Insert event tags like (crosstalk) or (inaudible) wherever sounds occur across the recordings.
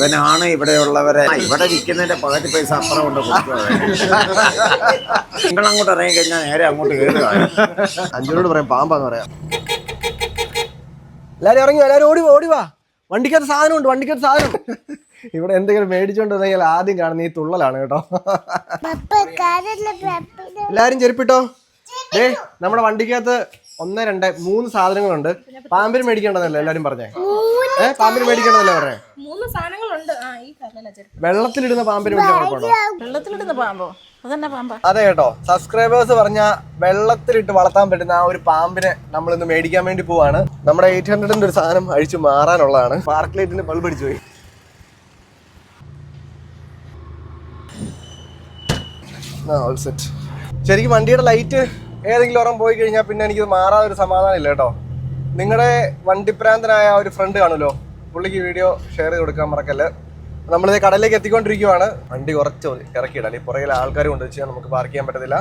ഇവനാണ് ഇവിടെയുള്ളവരെ. ഇവിടെ വിൽക്കുന്നതിന്റെ പകുതി പൈസ അപ്പുറം കൊണ്ട് നിങ്ങൾ അങ്ങോട്ട് ഇറങ്ങി കഴിഞ്ഞാൽ നേരെ അങ്ങോട്ട് കയറുക. അഞ്ചിനോട് പറയാം പാമ്പാന്ന് പറയാം. എല്ലാരും ഇറങ്ങി എല്ലാരും ഓടി വാ, ഓടി വാ. വണ്ടിക്കകത്ത് സാധനം ഉണ്ട് വണ്ടിക്കകത്ത് സാധനം ഉണ്ട് ഇവിടെ എന്തെങ്കിലും മേടിച്ചോണ്ട് വന്നെങ്കിൽ ആദ്യം കാണുന്ന ഈ തുള്ളലാണ് കേട്ടോ. എല്ലാരും ചെരുപ്പിട്ടോ? ഏ നമ്മുടെ വണ്ടിക്കകത്ത് ഒന്ന് രണ്ട് മൂന്ന് സാധനങ്ങളുണ്ട്. പാമ്പിന് മേടിക്കേണ്ടതല്ലേ എല്ലാരും പറഞ്ഞേ? പാമ്പിന് മേടിക്കേണ്ടതല്ലേ പറഞ്ഞേ? മൂന്ന് സാധനങ്ങളുണ്ട്. ആ ഈ ചെരുപ്പ്. വെള്ളത്തിലിടുന്ന പാമ്പിന് മേടിക്കാൻ വെള്ളത്തിലിടുന്ന പാമ്പോ? അതന്നെ പാമ്പാ. അതെ കേട്ടോ. സബ്സ്ക്രൈബേഴ്സ് പറഞ്ഞ വെള്ളത്തിലിട്ട് വളർത്താൻ പറ്റുന്ന ആ ഒരു പാമ്പിനെ നമ്മൾ ഇന്ന് മേടിക്കാൻ വേണ്ടി പോവാണ്. നമ്മുടെ എയ്റ്റ് ഹൺഡ്രഡിന്റെ ഒരു സാധനം അഴിച്ചു മാറാനുള്ളതാണ്. പാർക്ക് ലൈറ്റിന്റെ ബൾബ് അടിച്ചു പോയി. സെറ്റ് ശരിക്കും വണ്ടിയുടെ ലൈറ്റ് ഏതെങ്കിലും ഒരെണ്ണം പോയി കഴിഞ്ഞാൽ പിന്നെ എനിക്ക് മാറാതൊരു ഒരു സമാധാനം ഇല്ല കേട്ടോ. നിങ്ങളുടെ വണ്ടിപ്രാന്തനായ ഒരു ഫ്രണ്ട് കാണുമല്ലോ? പുള്ളിക്ക് വീഡിയോ ഷെയർ ചെയ്ത് കൊടുക്കാൻ മറക്കല്ല? നമ്മളിത് കടലിലേക്ക് എത്തിക്കൊണ്ടിരിക്കുവാണ്. വണ്ടി കുറച്ച് ഇറക്കിയിടാം ഈ പുറകിൽ ആൾക്കാർ കൊണ്ട് വെച്ചാൽ നമുക്ക് പാർക്ക് ചെയ്യാൻ പറ്റത്തില്ല.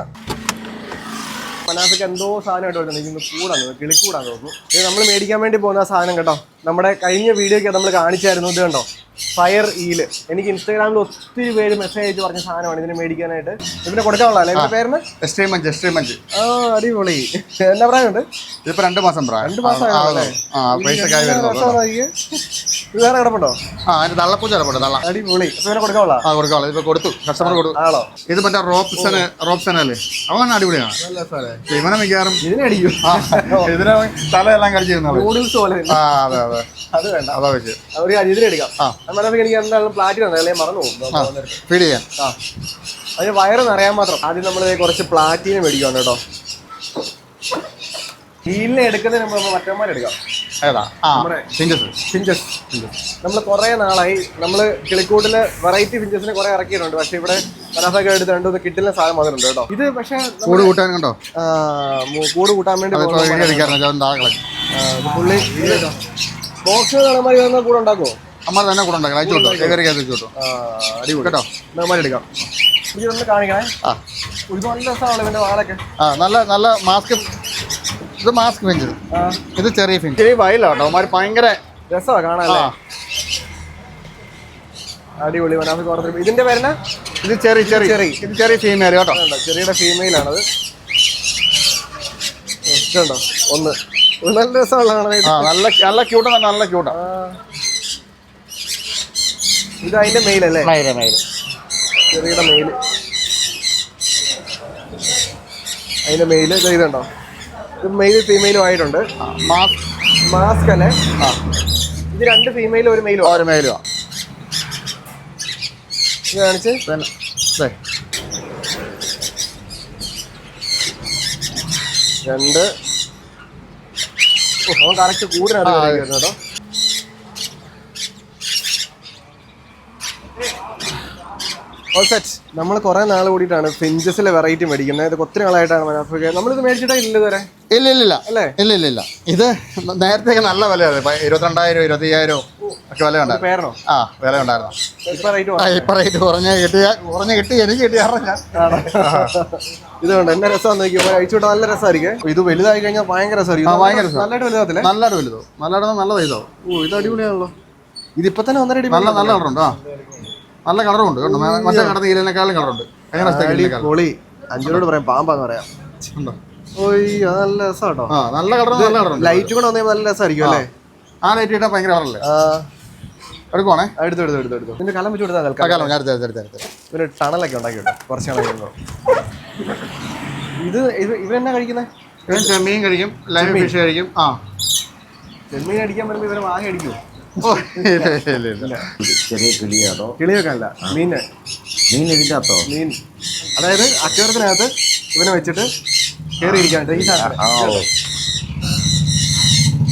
മനാഫിക്ക് എന്തോ സാധനമായിട്ട് വരുന്നുണ്ട് ഇന്ന് കൂടാന്ന് കിളിക്കൂടാന്ന് തോന്നുന്നു. ഇത് നമ്മൾ മേടിക്കാൻ വേണ്ടി പോകുന്ന സാധനം കേട്ടോ. നമ്മുടെ കഴിഞ്ഞ വീഡിയോക്ക് നമ്മൾ കാണിച്ചായിരുന്നു ഇത് കണ്ടോ? ഫയർ ഈൽ എനിക്ക് ഇൻസ്റ്റാഗ്രാമിൽ ഒത്തിരി പേര് മെസ്സേജ് അയച്ച് പറഞ്ഞ സാധനമാണ് ഇതിന് മേടിക്കാനായിട്ട്. ഇതിനെ കൊടുക്കാനുള്ള അല്ലേ? ഇതിന്റെ പേരിന് എക്സ്ട്രീം മഞ്ച് എക്സ്ട്രീം മഞ്ച് ആ അടിപൊളി. എന്നാ പറയാനുണ്ട് ഇതിപ്പോ രണ്ട് മാസം രണ്ട്? ഇത് വേറെ കിടപ്പുണ്ടോ? ആ അതിന്റെ തള്ളപ്പൂച്ച കിടപ്പുണ്ട് തള്ള. അടിപൊളി. ഇവരെ കൊടുക്കാനുള്ള ആ കൊടുക്കാം ഇതിപ്പോ കൊടുത്തു. കസ്റ്റമർ കൊടുത്തു. ആണോ? ഇത് മറ്റേ റോപ്സൺ റോപ്സൺ അല്ലേ? അവൻ അടിപൊളിയാണ്. ഇവനെ മിക്കവാറും ഇതിനെ അടിക്കും. ഇതിനെ തലയെല്ലാം കളിച്ച് ചെയ്യുന്നത് നൂഡിൽസ് പോലെ. ആ അതെ. അതെ അത് വേണ്ട അതാ വെച്ച്. ഒരു കാര്യം ഇതിനെ എടുക്കാം. ആ. മനസ്സിലാക്കി എനിക്ക് എന്തായാലും മറന്നു പോകും. ഫീഡ് ചെയ്യാം. ആ. അതിന് വയറ് നിറയാൻ മാത്രം. ആദ്യം നമ്മൾ കുറച്ച് പ്ലാറ്റിനം മേടിക്കാം കേട്ടോ. ഹീലിനെ എടുക്കുന്നതിന് നമ്മൾ മറ്റന്മാരെടുക്കാം ഏതാ? ഫിഞ്ചസ് നമ്മൾ കുറേ നാളായി നമ്മൾ കിളിക്കൂട്ടിൽ വെറൈറ്റി ഫിഞ്ചസിനെ കുറേ ഇറക്കിയിട്ടുണ്ട്. പക്ഷെ ഇവിടെ പനാഫൊക്കെ എടുത്ത് രണ്ടു കിട്ടില്ല സാധനം വന്നിട്ടുണ്ട് കേട്ടോ. ഇത് പക്ഷേ കൂട് കൂട്ടാൻ കണ്ടോ? കൂട് കൂട്ടാൻ വേണ്ടി പുള്ളി ബോക്സ് കൂടെ ഉണ്ടാക്കുമോ അമ്മ തന്നെ കൂടെ ഉണ്ടാക്കണം. അയച്ചോട്ടോ ഏകരയ്ക്ക് അടിപൊളി. കേട്ടോ? എടുക്കാം. കാണിക്കണേ. ആ. രസമാണല്ലോ ഇവന്റെ വാളൊക്കെ. ആ നല്ല നല്ല മാസ്ക് ഇത് മാസ്ക് ഫിഞ്ച് ഇത്. ചെറിയ ഫിഞ്ച് ചെറിയ വയലാട്ടോ അവന്മാർ ഭയങ്കര രസമാ ആ. കാണാല്ലേ അടിപൊളി ഇതിന്റെ പേരെന്നാ ഇത് ചെറിയ ചെറിയ ചെറിയ ഇത് ചെറിയ ഫീമെയിൽ കേട്ടോ ചെറിയ ചെറിയുടെ ഫീമെയിൽ ആണത്. ഒന്ന്. നല്ല ആ നല്ല നല്ല ക്യൂട്ടാ നല്ല ക്യൂട്ടാ. ഇത് അതിന്റെ മെയിൽ അല്ലേ? മയിൽ മയിൽ ചെറിയുടെ മെയിൽ അതിന്റെ മെയിൽ ഇതുണ്ടോ? ഇത് മെയിൽ ഫീമെയിലും ആയിട്ടുണ്ട്. മാസ്ക് അല്ലേ? ആ. ഇത് രണ്ട് ഫീമെയിലും ഒരു മെയിലും ഒരു മെയിലും ഇത് കാണിച്ച്? പിന്നെ രണ്ട് അവൻ കറക്റ്റ് കൂടുതലാണ് ആ, കേട്ടോ. ഓൾ സെറ്റ് നമ്മൾ കുറെ നാൾ കൂടിയിട്ടാണ് ഫിഞ്ചസിലെ വെറൈറ്റി മേടിക്കുന്നത്. ഇത് ഒത്തിരി നാളായിട്ടാണ് മനാഫ്രിക്ക നമ്മളിത് മേടിച്ചിട്ടേ ഇല്ല ഇതുവരെ? ഇല്ല ഇല്ല ഇല്ല. അല്ലേ? ഇല്ല ഇല്ല ഇല്ല. ഇത് നേരത്തെ നല്ല വിലയാണ് ഇപ്പൊ ഇരുപത്തിരണ്ടായിരം ഇരുപത്തി അയ്യായിരം ഒക്കെ വില ഉണ്ടായിരുന്നു. ആ വില ഉണ്ടായിരുന്നു. ഇപ്പൊ റേറ്റ് ആ ഇപ്പൊ റേറ്റ് കുറഞ്ഞ കിട്ടിയ കുറഞ്ഞ കിട്ടി എനിക്ക് കിട്ടിയ ഇതുകൊണ്ട് എന്നെ രസമാണെന്ന് നോക്കിയപ്പോൾ അയച്ചു വിട്ടാൽ നല്ല രസമായിരിക്കും. ഇത് വലുതായി കഴിഞ്ഞാൽ ഭയങ്കര രസമായിരിക്കും. ഭയങ്കര. നല്ലതായിട്ട് വലുതാത്തില്ലേ നല്ലതായിട്ട് വലുതോ നല്ലതായിട്ട് നല്ലത് ഇതോ ഓ ഇത് അടിപൊളിയാണല്ലോ. ഇതിപ്പോ തന്നെ ഒന്നര അടി നല്ല നല്ല കളറുണ്ട് ആ. നല്ല കളറുണ്ട് കേട്ടോ മറ്റേ കടന്ന് ഈലിനെക്കാളും കളറുണ്ട്. സ്റ്റൈലിനെക്കാളും പൊളി അഞ്ചിനോട് പറയാം പാമ്പാന്ന് പറയാം. ഓയ്യോ നല്ല രസാട്ടോ. ആ നല്ല കളർ നല്ല കളർ ലൈറ്റ് കൂടെ വന്നാൽ നല്ല രസമായിരിക്കും അല്ലേ? ആ ലൈറ്റ് ഇട്ടാൽ ഭയങ്കര കളറല്ലേ? ആ. എടുക്കുവാണേ? എടുത്തു എടുത്തു എടുത്തു എടുത്തു. നിന്റെ കലം വെച്ച് കൊടുത്താൽ തൽക്കാലം. കാലം ഞാൻ എടുത്ത് എടുത്ത് എടുത്ത് ഇവർ ടണലൊക്കെ ഉണ്ടാക്കി കേട്ടോ കുറച്ച് നാൾ കഴിയുമ്പോൾ ഇത് ഇത് ഇവരെന്നാ കഴിക്കുന്നത് ഇവൻ ചെമ്മീൻ കഴിക്കും ലൈവ് ഫിഷ് കഴിക്കും. ആ. ചെമ്മീൻ അടിക്കാൻ വരുമ്പോൾ ഇവരെ വാങ്ങി അടിക്കും ഇല്ല ഇല്ല ഇല്ല ചെറിയ കിളിയാണോ? കിളിയൊക്കെ അല്ല മീന് മീൻ. അകത്തോ? മീൻ. അതായത് അക്വേറത്തിനകത്ത് ഇവനെ വെച്ചിട്ട് കയറിയിരിക്കാൻ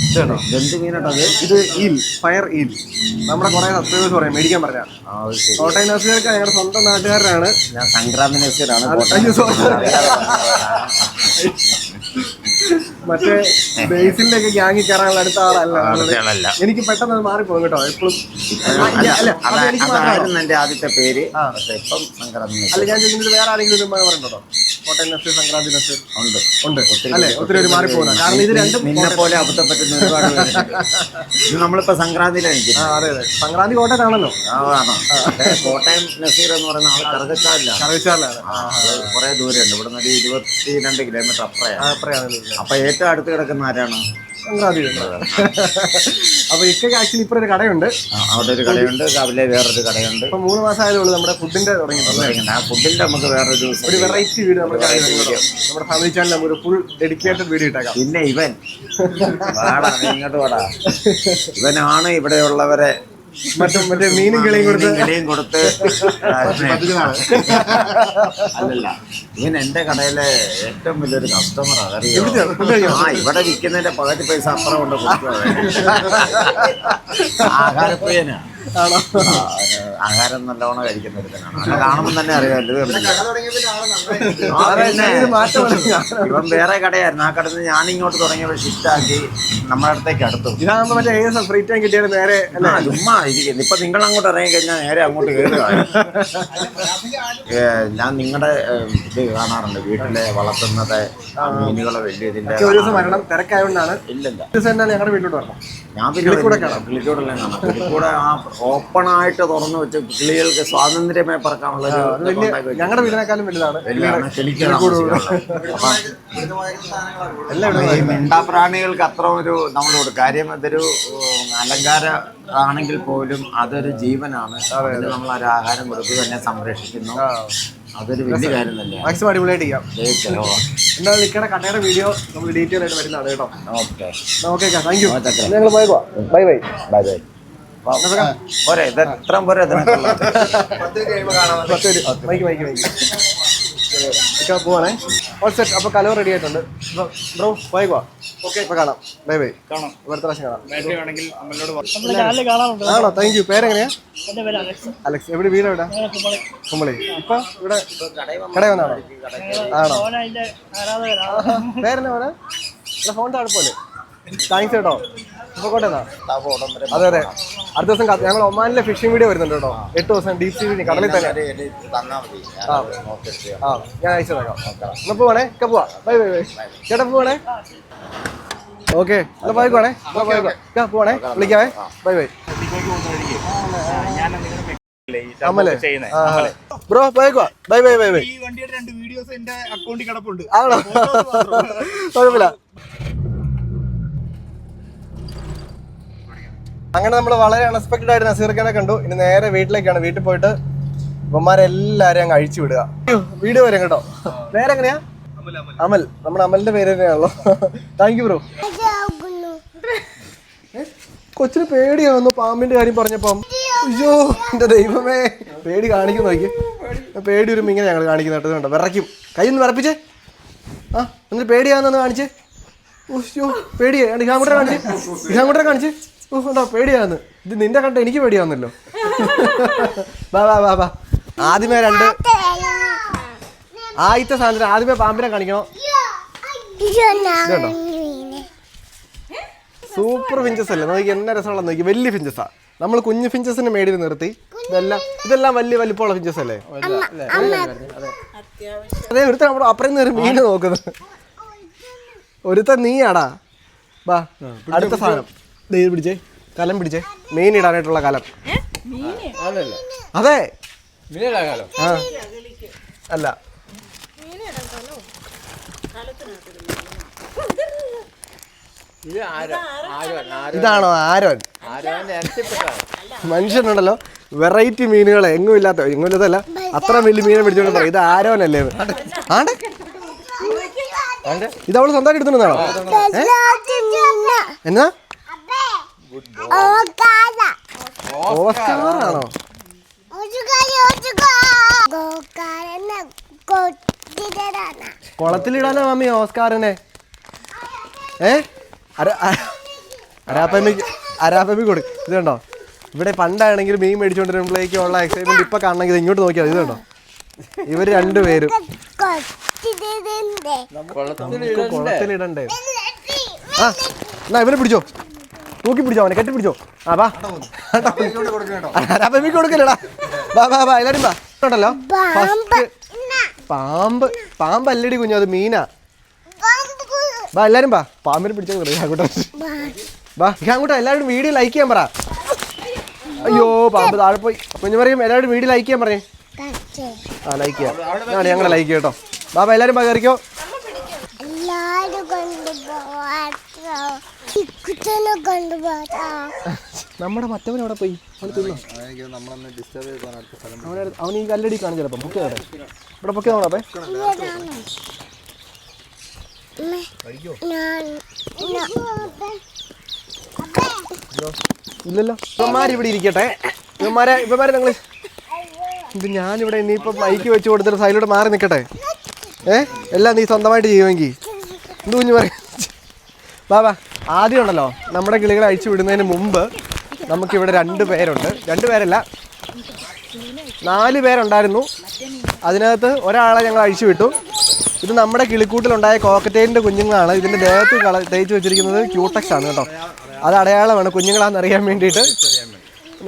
ഈ സാധനം ആ ഓ. ഇത് കേട്ടോ ഇതെന്ത് മീനാട്ടത് ഇത് ഈൽ ഫയർ ഈൽ നമ്മുടെ കുറെ സബ്സ്ക്രൈബേഴ്സ് പറയാം മേടിക്കാൻ പറഞ്ഞ കോട്ടയം നഴ്സുകാർക്ക് ഞങ്ങളുടെ സ്വന്തം നാട്ടുകാരനാണ്. ഞാൻ സംക്രാന്തി sorry. മറ്റേ ബേസിന്റെ ഒക്കെ ഗ്യാങ്ങിൽ കയറാനുള്ള അടുത്ത ആളല്ല. എനിക്ക് പെട്ടെന്ന് അത് മാറിപ്പോകും കേട്ടോ എപ്പോഴും ആദ്യത്തെ പേര്. അല്ല ഞാൻ ചോദിക്കുന്നത് വേറെ ആരെങ്കിലും പറഞ്ഞിട്ടുണ്ടോ? കോട്ടയം നസീർ സംക്രാന്തി നസീർ ഉണ്ട്. ഉണ്ട്. അല്ലെ? ഒത്തിരി ഒരു മാറിപ്പോകുന്ന കാരണം ഇത് രണ്ടും നിന്നെ പോലെ അബദ്ധം പറ്റുന്ന ഒരുപാട് പേരുണ്ട് (laughs) ഇത് നമ്മളിപ്പോ സംക്രാന്തിയിലാണ് അതെ അതെ. സംക്രാന്തി കോട്ടയത്താണല്ലോ. അതാണ് കോട്ടയം നസീർ എന്ന് പറയുന്ന ആൾ കറുകച്ചാലിലാണ്. കറവിച്ചാലാണ് കുറെ ദൂരമുണ്ട് ഇവിടെ നിന്ന് ഒരു ഇരുപത്തിരണ്ട് കിലോമീറ്റർ അപ്പറയാണ്. അത്രയാണല്ലോ അപ്പൊ ഏറ്റവും അടുത്ത് കിടക്കുന്ന ആരാണ്? അപ്പൊ ഇക്കൊക്കെ ആക്ച്വലി ഇപ്പൊ ഒരു കടയുണ്ട്. അവിടെ ഒരു കടയുണ്ട് രാവിലെ വേറൊരു കടയുണ്ട്. ഇപ്പൊ മൂന്ന് മാസം ആയതുള്ളൂ നമ്മുടെ ഫുഡിന്റെ തുടങ്ങി ആ ഫുഡിന്റെ നമുക്ക് വേറൊരു ഒരു വെറൈറ്റി വീഡിയോ നമ്മുടെ നമ്മുടെ ഫാമിലി ചാനൽ നമുക്ക് ഒരു ഫുൾ ഡെഡിക്കേറ്റഡ് വീഡിയോ ഇട്ടേക്കാം. പിന്നെ ഇവൻ. വാടാ ഇങ്ങോട്ട് വാടാ. ഇവനാണ് ഇവിടെയുള്ളവരെ മറ്റും മറ്റേ മീനും കിളിയും കൊടുത്ത് കിളിയും കൊടുത്ത് അല്ലല്ല. ഇവൻ എന്റെ കടയിലെ ഏറ്റവും വലിയൊരു കസ്റ്റമർ അതറിയോ ആ ഇവിടെ വിൽക്കുന്നതിന്റെ പകുതി പൈസ അപ്പുറം കൊണ്ട് (laughs) ആഹാരപ്രിയനാ ആണോ? ആഹാരം നല്ലോണം കഴിക്കുന്ന ഒരുത്തനാണ്. കാണുമ്പോൾ തന്നെ അറിയാമല്ലോ ഇപ്പം. ഇവൻ വേറെ കടയായിരുന്നു. ആ കടന്ന് ഞാൻ ഇങ്ങോട്ട് തുടങ്ങിയപ്പോൾ ഷിഫ്റ്റ് ആക്കി നമ്മുടെ അടുത്തേക്ക് അടുത്തു. ഇതാകുമ്പോ മറ്റേ ഏത് ഫ്രീ ടൈം കിട്ടിയാലും നേരെ ചുമ്മാ ഇരിക്കുന്നു. ഇപ്പൊ നിങ്ങൾ അങ്ങോട്ട് ഇറങ്ങി കഴിഞ്ഞാൽ നേരെ അങ്ങോട്ട് കയറുക ഞാൻ നിങ്ങളുടെ ഇത് കാണാറുണ്ട്. വീട്ടിലെ വളർത്തുന്നത് മീനുകളെ വലിയ ഇതിന്റെ ഒരു ദിവസം വരണം തിരക്കായതുകൊണ്ടാണ് ഇല്ലല്ലോ. ഞങ്ങളുടെ വീട്ടിലോട്ട് വരണം. ഞാൻ പിന്നെ കിളിക്കൂടെ കാണാം കിളിക്കൂടെല്ലാം കാണാം. കിളിക്കൂടെ ആ ഓപ്പൺ ആയിട്ട് തുറന്നു വെച്ച് കിളികൾക്ക് സ്വാതന്ത്ര്യമായി പറക്കാനുള്ള ഞങ്ങളുടെ വീടിനേക്കാളും വലുതാണ്. വലിയാണ് കിളിക്കാണ് ഈ മിണ്ടാപ്രാണികൾക്ക് അത്ര ഒരു നമ്മളോട് കാര്യം അതൊരു അലങ്കാര ആണെങ്കിൽ പോലും അതൊരു ജീവനാണ്. അതിന് നമ്മൾ ഒരു ആഹാരം കൊടുക്കുക തന്നെ സംരക്ഷിക്കുന്നു. അതൊരു വലിയ കാര്യം തന്നെയാണ്. മാക്സിമം അടിപൊളിയായിട്ട് ചെയ്യാം. എന്നാൽ നിൽക്കണ കടയുടെ വീഡിയോ നമ്മൾ ഡീറ്റെയിൽ ആയിട്ട് വരുന്നതാണ് കേട്ടോ. ഓക്കെ. ഓക്കെ. Thank you. ഞങ്ങൾ പോയേക്കോ ബൈ ബൈ. Bye bye. പോരെ ഇത് എത്രയും പോരെ പോവാണേ. ഓൾ സെറ്റ് അപ്പോൾ കലവ് റെഡി ആയിട്ടുണ്ട്. ബ്രോ പോയേക്കോ ഓക്കെ. ഇപ്പോൾ കാണാം. Bye bye. കാണാം. അടുത്ത പ്രാവശ്യം കാണാം. ആണോ? താങ്ക് യു പേരെങ്ങനെയാ? അലക്സ്. എവിടെ? വീട് എവിടെ? കുമ്പളി. ഇപ്പൊ ഇവിടെ കടയിൽ വന്നാണോ ആണോ. പേരെന്നാ പോലെ ഫോൺ താഴെ പോലെ. താങ്ക്സ് കേട്ടോ അതെ അതെ. അടുത്ത ദിവസം ഞങ്ങൾ ഒമാനിലെ ഫിഷിംഗ് വീഡിയോ വരുന്നുണ്ട് കേട്ടോ. എട്ട് ദിവസം ഡീപ് സീ കടലിൽ തന്നെ. ആ. ഞാൻ അയച്ചു തരാം എന്നാ പോവാണേ? പോവാ. Bye bye bye. ചേട്ടാ പോവാണേ? ഓക്കെ. എന്നാ പോയിക്കോണേ എന്നാ പോയിക്കോ പോവാണേ? വിളിക്കാവേ? Bye bye. ബ്രോ പോയിക്കോ ബൈ ബൈ ബൈ ബൈ. ഈ വണ്ടിയുടെ രണ്ട് വീഡിയോസ് എന്റെ അക്കൗണ്ടിൽ കിടപ്പുണ്ട്. ആണോ? കുഴപ്പമില്ല. അങ്ങനെ നമ്മൾ വളരെ അൺഎക്സ്പെക്ടഡ് ആയിട്ട് നസീർഖാനെ കണ്ടു. ഇനി നേരെ വീട്ടിലേക്കാണ്. വീട്ടിൽ പോയിട്ട് ഇവന്മാരെല്ലാരും അങ്ങ് അഴിച്ചു വിടുക. വീഡിയോ വരും കേട്ടോ. പേരെങ്ങനെയാ അമൽ. നമ്മുടെ അമലിന്റെ പേര് തന്നെയാണല്ലോ. താങ്ക് യു ബ്രോ കൊച്ചിന് പേടിയാവുന്നു പാമ്പിന്റെ കാര്യം പറഞ്ഞപ്പം. അയ്യോ എന്റെ ദൈവമേ. പേടി കാണിക്കുന്നു നോക്കി പേടി വരുമ്പോ ഇങ്ങനെ ഞങ്ങൾ കാണിക്കുന്ന കേട്ടോ. വിറയ്ക്കും. കൈ ഒന്ന് വിറപ്പിച്ചേ. ആ എന്നിട്ട് പേടിയാവുന്നെന്ന് കാണിച്ചേ. ഓ പേടിയേ. ഇങ്ങോട്ടേ കാണിച്ചേ. ഇങ്ങോട്ടേ കാണിച്ചേ. ഓ പേടിയാന്ന് ഇത് നിന്റെ കണ്ട എനിക്ക് പേടിയാവുന്നല്ലോ. വാ വാ വാ വാ. ആദ്യമേ രണ്ട് ആദ്യത്തെ സാധനം ആദ്യമേ പാമ്പിനെ കാണിക്കണം. ഇതുണ്ടോ? സൂപ്പർ ഫിഞ്ചസ് അല്ലേ? നോക്കി എന്നെ രസമുള്ള നോക്കി. വലിയ ഫിഞ്ചസാ. നമ്മൾ കുഞ്ഞു ഫിഞ്ചസിനെ മേടി നിർത്തി. ഇതെല്ലാം ഇതെല്ലാം വലിയ വലിപ്പമുള്ള ഫിഞ്ചസ് അല്ലേ? അതെ ഒരുത്ത നമ്മുടെ അപ്പുറം നിന്ന് മീന് നോക്കുന്നത്. ഒരുത്ത നീയാടാ. വാ അടുത്ത സാധനം. ദേ ഇത് പിടിച്ചേ. കലം പിടിച്ചേ. മീൻ ഇടാനായിട്ടുള്ള കലം. അതെ. ആ. അല്ല. ഇതാണോ ആരോൻ മനുഷ്യനുണ്ടല്ലോ. വെറൈറ്റി മീനുകൾ എങ്ങും ഇല്ലാത്ത എങ്ങും ഇല്ലാത്തല്ല അത്ര വലിയ മീനെ പിടിച്ചോണ്ട് പറയും. ഇത് ആരോനല്ലേ? ആണ്ടെ. ഇത് അവൾ സ്വന്തമായിട്ട് എടുത്തിട്ടുണ്ടാണോ എന്നാ? ഓസ്കാറാണോ കുളത്തിലിടാനാ മമ്മി ഓസ്കാറിനെ. ഏ? അര- അ- അരാപ്പമ്മയ്ക്ക് അരാപ്പമ്മയ്ക്ക് കൊടുക്കും ഇത് കണ്ടോ? ഇവിടെ പണ്ടാണെങ്കിൽ മീൻ മേടിച്ചോണ്ടിരുമ്പോഴേക്കും ഉള്ള എക്സൈറ്റ്മെന്റ് ഇപ്പൊ കാണണമെങ്കിൽ ഇങ്ങോട്ട് നോക്കിയാൽ ഇത് കണ്ടോ? ഇവർ രണ്ടുപേരും കുളത്തിലിടണ്ടേ? ആ എന്നാ ഇവരെ പിടിച്ചോ. തൂക്കി പിടിച്ചോ അവനെ കെട്ടി പിടിച്ചോ ആ വാ. വാ വാ വാ എല്ലാരും വാ. ഉണ്ടല്ലോ. ഫസ്റ്റ് പാമ്പ്. അല്ലടി കുഞ്ഞു അത് മീനാ. വാ എല്ലാരും വാ. പാമ്പിനെ പിടിച്ചാൽ ബാ വാ. അങ്ങോട്ട് എല്ലാവരും വീഡിയോ ലൈക്ക് ചെയ്യാൻ പറ. അയ്യോ പാമ്പ് താഴെ പോയി. കുഞ്ഞു പറയും എല്ലാവരും വീഡിയോ ലൈക്ക് ചെയ്യാൻ പറയേ. ആ ലൈക്ക് ചെയ്യാം. ആ ഞങ്ങളെ ലൈക്ക് കേട്ടോ. ബാബ എല്ലാരും വാ കയറിക്കോ. എല്ലാരും കൊണ്ട് കൊണ്ടുപോവാട്ടോ നമ്മുടെ മറ്റവൻ അവിടെ പോയി? അവൻ ഈ കല്ലടി കാണും ചിലപ്പം. പൊക്കെ അവിടെ ഇവിടെ പൊക്കെ നോണോ അപ്പേ? ഞാൻ ഇല്ലല്ലോ ഇവന്മാർ ഇരിക്കട്ടെ. ഇവന്മാരെ ഇവന്മാരെ നിങ്ങൾ ഇത് ഞാനിവിടെ ഇനിയിപ്പോൾ മൈക്ക് വെച്ച് കൊടുത്തിട്ട് സൈഡിലൂടെ മാറി നിൽക്കട്ടെ. ഏ? എല്ലാം നീ സ്വന്തമായിട്ട് ചെയ്യുമെങ്കിൽ എന്ത് കുഞ്ഞു പറയും? ബാബാ ആദ്യം ഉണ്ടല്ലോ നമ്മുടെ കിളികളെ അഴിച്ചു വിടുന്നതിന് മുമ്പ് നമുക്കിവിടെ രണ്ട് പേരുണ്ട്. രണ്ട് പേരല്ല നാല് പേരുണ്ടായിരുന്നു. അതിനകത്ത് ഒരാളെ ഞങ്ങൾ അഴിച്ചു വിട്ടു. ഇത് നമ്മുടെ കിളിക്കൂട്ടിലുണ്ടായ കോക്കറ്റേലിന്റെ കുഞ്ഞുങ്ങളാണ്. ഇതിന്റെ ദേഹത്ത് കള തേച്ച് വെച്ചിരിക്കുന്നത് ക്യൂട്ടക്സ് ആണ് കേട്ടോ. അത് അടയാളമാണ് കുഞ്ഞുങ്ങളാണെന്ന് അറിയാൻ വേണ്ടിയിട്ട്.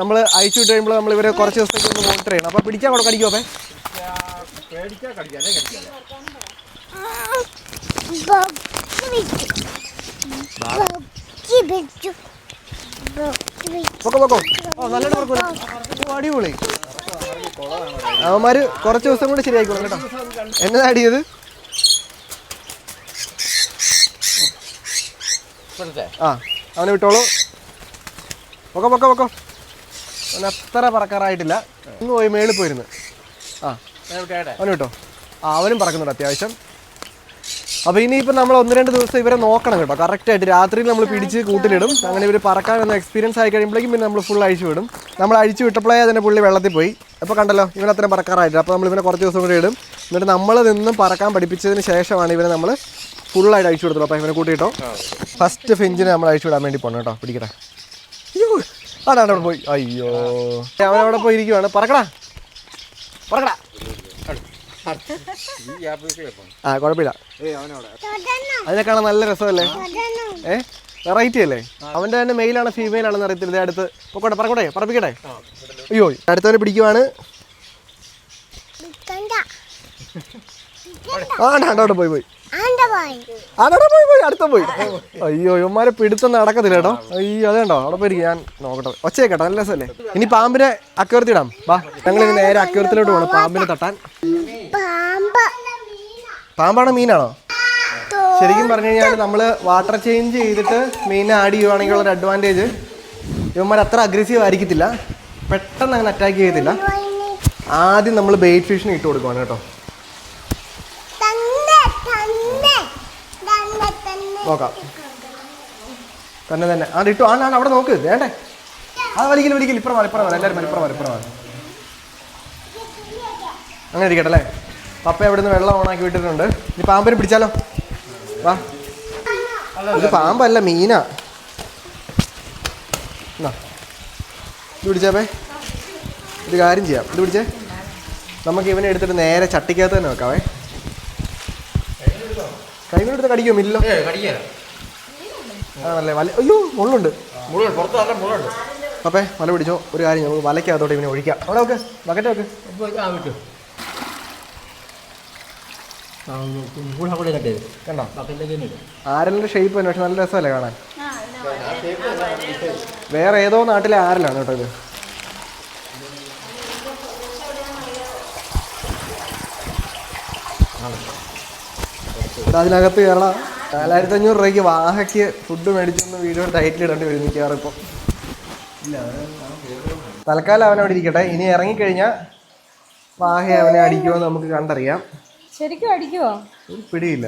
നമ്മൾ അഴിച്ചു വിട്ട് കഴിയുമ്പോൾ നമ്മൾ ഇവരെ കുറച്ച് ദിവസത്തേക്ക് ഒന്ന് മോണിറ്റർ ചെയ്യണം. അപ്പോൾ പിടിക്കാൻ കൂടെ കടിക്കുമോ അപ്പേ പേടിക്കാൻ പൊക്കോ പൊക്കോ. ഓ നല്ലോണം അടിപൊളി. അവന്മാര് കുറച്ച് ദിവസം കൂടി ശരിയായിക്കോളും കേട്ടോ. എന്നതാ അടിയത്? ആ അവനെ വിട്ടോളൂ. പൊക്കോ പൊക്കോ പൊക്കോ. അവൻ അത്ര പറക്കാറായിട്ടില്ല. ഇന്ന് പോയി മേളിൽ പോയിരുന്നു. ആ. അവന് വിട്ടോ. ആ അവനും പറക്കുന്നുണ്ട് അത്യാവശ്യം. അപ്പോൾ ഇനിയിപ്പോൾ നമ്മൾ ഒന്ന് രണ്ട് ദിവസം ഇവരെ നോക്കണം കേട്ടോ. കറക്റ്റായിട്ട് രാത്രി നമ്മൾ പിടിച്ച് കൂട്ടിലിടും. അങ്ങനെ ഇവർ പറക്കാനൊന്ന് എക്സ്പീരിയൻസ് ആയി കഴിയുമ്പോഴേക്കും പിന്നെ നമ്മൾ ഫുൾ അഴിച്ചു വിടും. നമ്മൾ അഴിച്ചു വിട്ടപ്പോഴേ അതിന്റെ പുള്ളി വെള്ളത്തിൽ പോയി. അപ്പോൾ കണ്ടല്ലോ ഇവൻ അത്രയും പറക്കാറായിട്ട് അപ്പോൾ നമ്മൾ ഇവനെ കുറച്ച് ദിവസം കൂടി ഇടും. എന്നിട്ട് നമ്മൾ നിന്നും പറക്കാൻ പഠിപ്പിച്ചതിന് ശേഷമാണ് ഇവനെ നമ്മൾ ഫുൾ ആയിട്ട് അഴിച്ചു കൊടുത്തുള്ളൂ അപ്പോൾ ഇവനെ കൂട്ടിയിട്ടോ? ഫസ്റ്റ് ഫെഞ്ചിനെ നമ്മൾ അഴിച്ചു വിടാൻ വേണ്ടി പോകണം കേട്ടോ. പിടിക്കട്ടെ. അയ്യോ അതാണ് അവിടെ പോയി. അയ്യോ. അവനവിടെ പോയി ഇരിക്കുവാണ് പറക്കടാ. പറക്കടാ. ആ കുഴപ്പമില്ല. അതിനെ കാണാൻ നല്ല രസമല്ലേ? ഏ? വെറൈറ്റി അല്ലേ? അവന്റെ തന്നെ മെയിലാണ് ഫീമെയിൽ ആണെന്ന് അറിയത്തില്ല അടുത്ത്. പൊക്കോട്ടെ പറക്കോട്ടെ പറപ്പിക്കട്ടെ. അയ്യോ അടുത്തവനെ പിടിക്കുവാണ്. കണ്ട ആ ഉണ്ട്, അവിടെ പോയി പോയി. ആണ്ട പോയി. പോയി പോയി അടുത്ത പോയി. അയ്യോ ഇവന്മാരെ പിടുത്തം നടക്കത്തില്ല കേട്ടോ. അയ്യോ അതേണ്ടോ അവിടെ പോയിരിക്കും. ഞാൻ നോക്കട്ടെ. ഒച്ചയെ കേട്ടോ നല്ല രസമല്ലേ? ഇനി പാമ്പിനെ അക്വേർത്തി ഇടാം വാ ഞങ്ങൾ ഇനി നേരെ അക്കുവർത്തിലോട്ട് പോകണം പാമ്പിനെ തട്ടാൻ. പാമ്പാണോ മീനാണോ? ശരിക്കും പറഞ്ഞു കഴിഞ്ഞാൽ നമ്മൾ വാട്ടർ ചേഞ്ച് ചെയ്തിട്ട് മീനെ ആഡ് ചെയ്യുവാണെങ്കിൽ ഉള്ളൊരു അഡ്വാന്റേജ് ഇവന്മാർ അത്ര അഗ്രസീവ് ആയിരിക്കത്തില്ല. പെട്ടെന്ന് അങ്ങനെ അറ്റാക്ക് ചെയ്യത്തില്ല. ആദ്യം നമ്മൾ ബെയ്റ്റ് ഫിഷിന് ഇട്ട് കൊടുക്കുവാണ് കേട്ടോ. തന്നെ തന്നെ. തന്നെ തന്നെ. നോക്കാം. തന്നെ തന്നെ. ആ ഇട്ടു. ആ ഞാൻ അവിടെ നോക്ക്. വേണ്ടേ? ആ വലിക്കൽ വലിക്കൽ ഇപ്പുറം മാറി ഇപ്പുറം മാറി എല്ലാവരും ഇപ്പുറം മാറി ഇപ്പുറം മാറി അങ്ങനെ ഇരിക്കട്ടെ അല്ലേ? പപ്പ എവിടെ നിന്ന് വെള്ളം ഓണാക്കി വിട്ടിട്ടുണ്ട്. ഇനി പാമ്പിനെ പിടിച്ചാലോ? വാ. ഇത് പാമ്പല്ല മീനാ. എന്നാ ഇത് പിടിച്ചാപ്പേ ഒരു കാര്യം ചെയ്യാം. ഇത് പിടിച്ചേ. നമുക്ക് ഇവനെ എടുത്തിട്ട് നേരെ ചട്ടിക്കകത്ത് തന്നെ വെക്കാവേ കൈ കൊണ്ട് എടുത്ത് കടിക്കുമോ മില്ലോ ആണല്ലേ? വല അയ്യോ മുള്ളുണ്ട്. അപ്പേ വല പിടിച്ചോ. ഒരു കാര്യം നമുക്ക് വലയ്ക്കകത്തോട്ട് ഇവനെ ഒഴിക്കാം. അവിടെ വെക്ക്. ബക്കറ്റ് വെക്ക്. കണ്ടോ ആരലിന്റെ ഷേപ്പ് തന്നെ പക്ഷെ നല്ല രസമല്ലേ കാണാൻ? വേറെ ഏതോ നാട്ടിലെ ആരലാണ് കേട്ടോ ഇത്? അതിനകത്ത് കേരള നാലായിരത്തി അഞ്ഞൂറ് രൂപയ്ക്ക് വാഹയ്ക്ക് ഫുഡ് മേടിച്ചൊന്ന് വീഡിയോ ടൈറ്റിൽ ഇടേണ്ടി വരും മിക്കവാറും ഇപ്പം. തൽക്കാലം അവൻ അവിടെ ഇരിക്കട്ടെ. ഇനി ഇറങ്ങിക്കഴിഞ്ഞാൽ വാഹ അവനെ അടിക്കുമോ നമുക്ക് കണ്ടറിയാം. ശരിക്കും അടിക്കുവോ? ഒരു പിടിയില്ല.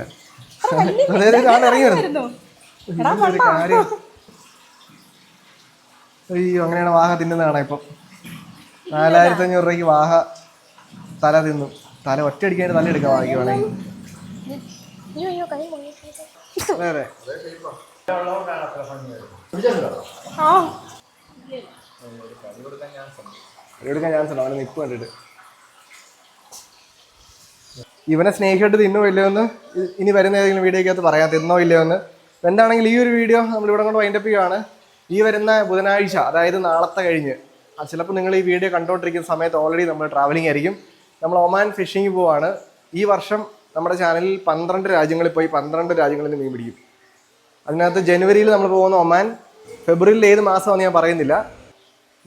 അയ്യോ അങ്ങനെയാണ് വാഹ തിന്നുന്നതാണ് ഇപ്പം. നാലായിരത്തി അഞ്ഞൂറ് രൂപയ്ക്ക് വാഹ തല തിന്നു. തല ഒറ്റ അടിക്കാണ്ട് തല എടുക്കാൻ വാങ്ങിക്കുവാണെങ്കിൽ എടുക്കാൻ ചാൻസ് ഉണ്ടോ. അവനെ നിപ്പ് കണ്ടിട്ട്. ഇവനെ സ്നേഹിച്ചിട്ട് തിന്നോ ഇല്ലയോ എന്ന് ഇനി വരുന്ന ഏതെങ്കിലും വീഡിയോക്കകത്ത് പറയാം. തിന്നോ ഇല്ലയോ എന്ന്. എന്താണെങ്കിൽ ഈ ഒരു വീഡിയോ നമ്മൾ ഇവിടെ കൊണ്ട് വൈൻഡപ്പ് ചെയ്യുകയാണ് ഈ വരുന്ന ബുധനാഴ്ച അതായത് നാളത്തെ കഴിഞ്ഞ്. ചിലപ്പോൾ നിങ്ങൾ ഈ വീഡിയോ കണ്ടുകൊണ്ടിരിക്കുന്ന സമയത്ത് ഓൾറെഡി നമ്മൾ ട്രാവലിംഗ് ആയിരിക്കും. നമ്മൾ ഒമാൻ ഫിഷിംഗ് പോവാണ്. ഈ വർഷം നമ്മുടെ ചാനലിൽ പന്ത്രണ്ട് രാജ്യങ്ങളിൽ പോയി പന്ത്രണ്ട് രാജ്യങ്ങളിൽ മീൻ പിടിക്കും. അതിനകത്ത് ജനുവരിയിൽ നമ്മൾ പോകുന്ന ഒമാൻ ഫെബ്രുവരിയിൽ ഏത് മാസമാണെന്ന് ഞാൻ പറയുന്നില്ല.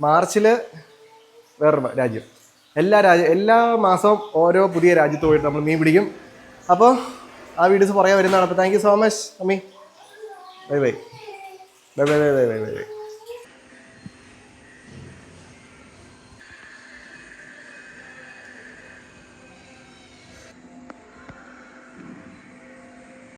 മാർച്ചിൽ വേറൊരു രാജ്യം. എല്ലാ രാജ്യ എല്ലാ മാസവും ഓരോ പുതിയ രാജ്യത്ത് പോയിട്ട് നമ്മൾ മീൻ പിടിക്കും. അപ്പോൾ ആ വീഡിയോസ് പറയാൻ വരുന്നതാണ്. അപ്പോൾ താങ്ക് യു സോ മച്ച് അമ്മി bye bye bye bye bye bye bye bye